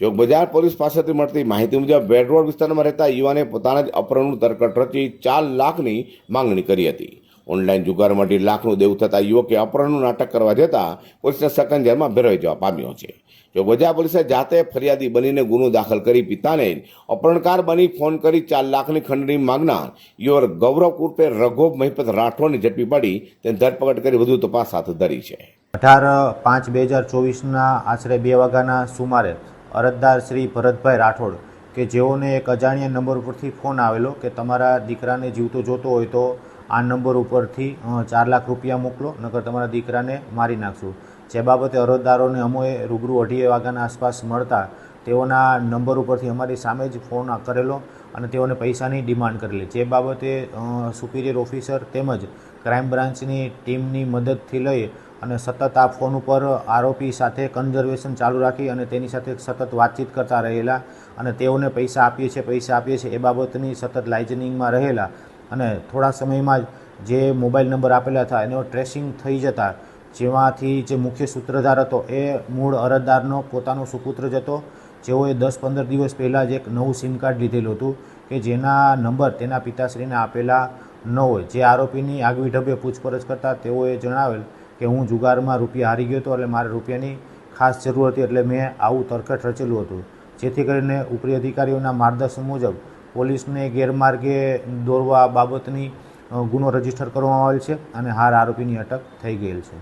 જોગ બજાર પોલીસ પાસેથી મળતી માહિતી મુજબ બેડ રોડ વિસ્તારમાં રહેતા યુવાને પોતાના જ અપહરણનું તરકટ રચી ચાર લાખની માંગણી કરી હતી. ઓનલાઈન જુગાર મળી લાખનું દેવું થતાં યુવકે અપહરણનું નાટક કરવા જતાં પોલીસના સકંજામાં ભેરવાઈ જવા પામ્યો છે. જો બજાર પોલીસે જાતે ફરિયાદી બનીને ગુનો દાખલ કરી પિતાને અપહરણકાર બની ફોન કરી ચાર લાખની ખંડણી માંગનાર યુવર ગૌરવ ઉર્ફે રઘોબ મહિપત રાઠોડની ઝડપી પડી તેની ધરપકડ કરી વધુ તપાસ હાથ ધરી છે. અઢાર પાંચ બે હજાર ચોવીસના આશરે બે વાગ્યાના સુમારે અરજદાર શ્રી ભરતભાઈ રાઠોડ, કે જેઓને એક અજાણ્યા નંબર ઉપરથી ફોન આવેલો કે તમારા દીકરાને જીવતો જોતો હોય તો આ નંબર ઉપરથી ચાર લાખ રૂપિયા મોકલો, નકર તમારા દીકરાને મારી નાખશું. જે બાબતે અરજદારોને અમોએ રૂબરૂ અઢી વાગ્યાના આસપાસ મળતા તેઓના નંબર ઉપરથી અમારી સામે જ ફોન કરેલો અને તેઓને પૈસાની ડિમાન્ડ કરેલી. જે બાબતે સુપિરિયર ઓફિસર તેમજ ક્રાઇમ બ્રાન્ચની ટીમની મદદથી લઈ અને સતત આ ફોન ઉપર આરોપી સાથે કન્ઝર્વેશન ચાલુ રાખી અને તેની સાથે સતત વાતચીત કરતા રહેલા અને તેઓને પૈસા આપીએ છીએ, પૈસા આપીએ છીએ એ બાબતની સતત લાઇઝનિંગમાં રહેલા. અને થોડા સમયમાં જ જે મોબાઈલ નંબર આપેલા હતા એનો ટ્રેસિંગ થઈ જતા, જેમાંથી જે મુખ્ય સૂત્રધાર હતો એ મૂળ અરજદારનો પોતાનો સુપુત્ર જ હતો. જેઓએ દસ પંદર દિવસ પહેલાં જ એક નવું સિમ કાર્ડ લીધેલું હતું કે જેના નંબર તેના પિતાશ્રીને આપેલા ન હોય. જે આરોપીની આગવી ઢબે પૂછપરછ કરતાં તેઓએ જણાવેલ કે હું જુગારમાં રૂપિયા હારી ગયો હતો એટલે મારે રૂપિયાની ખાસ જરૂર હતી એટલે મેં આવું તરકટ રચેલું હતું. જેથી કરીને ઉપરી અધિકારીઓના માર્ગદર્શન મુજબ પોલીસને ગેરમાર્ગે દોરવા બાબતની ગુનો રજિસ્ટર કરવામાં આવેલ છે અને હાર આરોપીની અટક થઈ ગયેલ છે.